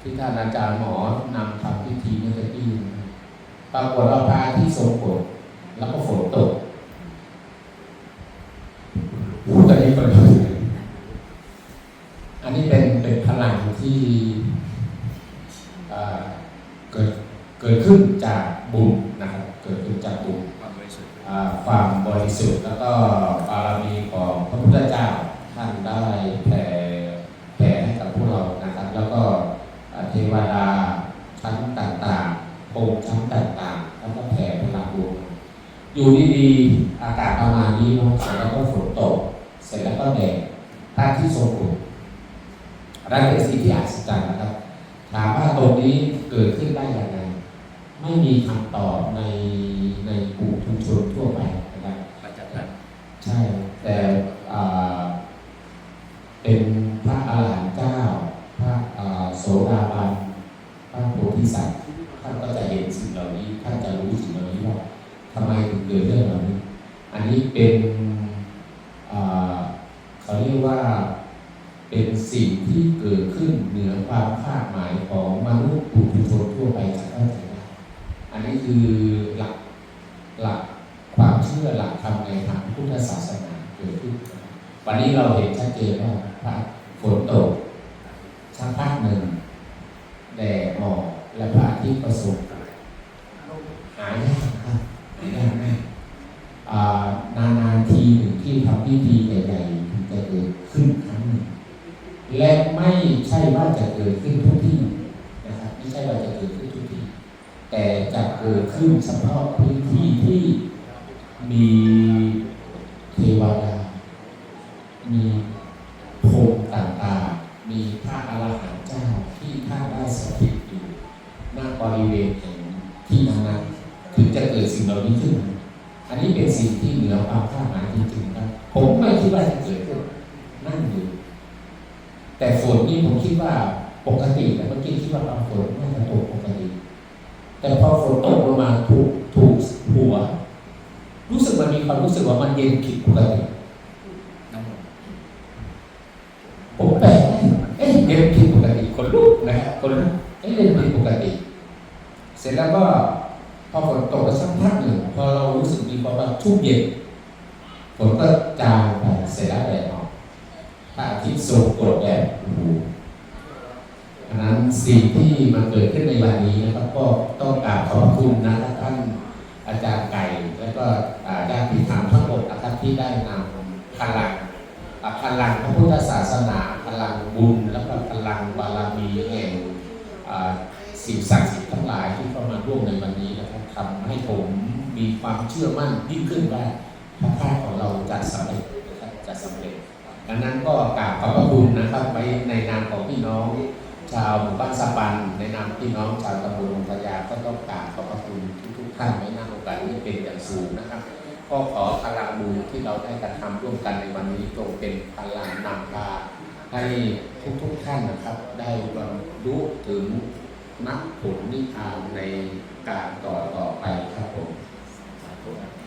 ที่ท่านอาจารย์หมอนำทำพิธีเมื่อกี้นปรากฏว่าพระอาที่ทรงกฎแล้วก็ฝนตกพูดอันนี้ก่อนอันนี้เป็นเป็นพลังที่เกิดเกิดขึ้นจากบุญนะครับ เกิดขึ้นจากบุญความบริสุทธิ์อ่าความบริสุทธิ์แล้วก็บารมีของพระพุทธเจ้าท่านได้แผ่แผ่ให้กับพวกเรานะครับ แล้วก็อ่าเทวดาชั้นต่างๆองค์ชั้นต่างๆแล้วก็แผ่พลังบุญอยู่ดีๆอากาศประมาณนี้เนาะเสร็จแล้วก็ฝนตก เสร็จแล้วก็แดดพระอาที่ทรงกฎอันนั่นเป็นสิ่งที่อัศจรรย์นะครับ ถามว่าตรงนี้เกิดขึ้นได้อยังไงไม่มีคำตอบในในกลุ่มชุมชนทั่วไปนะครับใช่ แต่เป็นพระอาหารหันต์เจ้า พระโสดาบัน พระโพธิสัตว์ ห็นสิ่งเหล่านี้ท่านจะรู้สิ่งเหล่านี้ว่าทำไมถึงเกิดเรื่องเหล่านี้ อันนี้เป็นเขาเรียกว่าเป็นสิ่งที่เกิดขึ้นเหนือความคาดหมายของมนุษย์ปุถุชนทั่วไปจะเข้าใจได้อันนี้คือหลักหลักความเชื่อหลักธรรมในทางพุทธศาสนาเกิดขึ้น วันนี้เราเห็นชัดเจนว่าพระฝนตกสักพักหนึ่งแดดออกและพระอาทิตย์ก็สุกหายากครับหายากมากอ่านานๆทีหนึ่งที่ทำพิธีใหญ่ๆถึงจะเกิดขึ้นครั้งหนึ่ง และไม่ใช่ว่าจะเกิดขึ้นทุกที่นะครับไม่ใช่ว่าจะเกิดขึ้นทุกที่ แต่จะเกิดขึ้นเฉพาะพื้นที่ที่มีเทวดา มีพรมต่างๆ มีพระอรหันต์เจ้าที่ท่านได้สถิตอยู่หน้าบริเวณแห่งที่นั้นถึงจะเกิดสิ่งเหล่านี้ขึ้น อันนี้เป็นสิ่งที่เหนือความคาดหมายจริงๆครับผมไม่คิดว่าจะเกิดขึ้นนั่งอยู่ แต่ฝนนี่ผมคิดว่าปกติแต่เมื่อกี้คิดว่าบางฝนน่าจะตกปกติ แต่พอฝนตกลงมาถูกถูกหัว รู้สึกมันมีความรู้สึกว่ามันเย็นผิดปกติผมแปลกเอ๊ะเย็นผิดปกติคนลุกนะฮะคนลุกเอ๊ะเย็นผิดปกติ เสร็จแล้วก็พอฝนตกไปสักพักหนึ่งพอเรารู้สึกมีความว่าชุ่มเย็นฝนก็จางไป ดโอ้โหอันนั้นสิ่งที่มันเกิดขึ้นในวันนี้นะครับก็ต้องกราบขอบคุณนะท่านอาจารย์ไก่และก็อ่าญาติธรรมทั้งหมดนะครับที่ได้นำพลังพลังพระพุทธศาสนาพลังบุญ แล้วก็พลังบารมีแห่งสิ่งศักดิ์สิทธิ์ทั้งหลายที่เข้ามาร่วมในวันนี้นะครับทำให้ผมมีความเชื่อมั่นยิ่งขึ้นว่าพระธาตุของเราจะสำเร็จนะครับจะสำเร็จ ดังนั้นก็กราบขอบพระคุณนะครับไปในนามของพี่น้อง ชาวหมู่บ้านสปัน ในนามพี่น้องชาวตำบลองพยาก็ต้องกราบขอบพระคุณทุกๆท่านไว้หน้าโอกาสนี้เป็นอย่างสูงนะครับก็ขอพลังบุญที่เราได้กระทำร่วมกันในวันนี้จงเป็นพลังนำพาให้ทุกๆท่านนะครับ ได้บรรลุถึงมรรคผลนิพพานในการต่อต่อไปครับผมสาธุ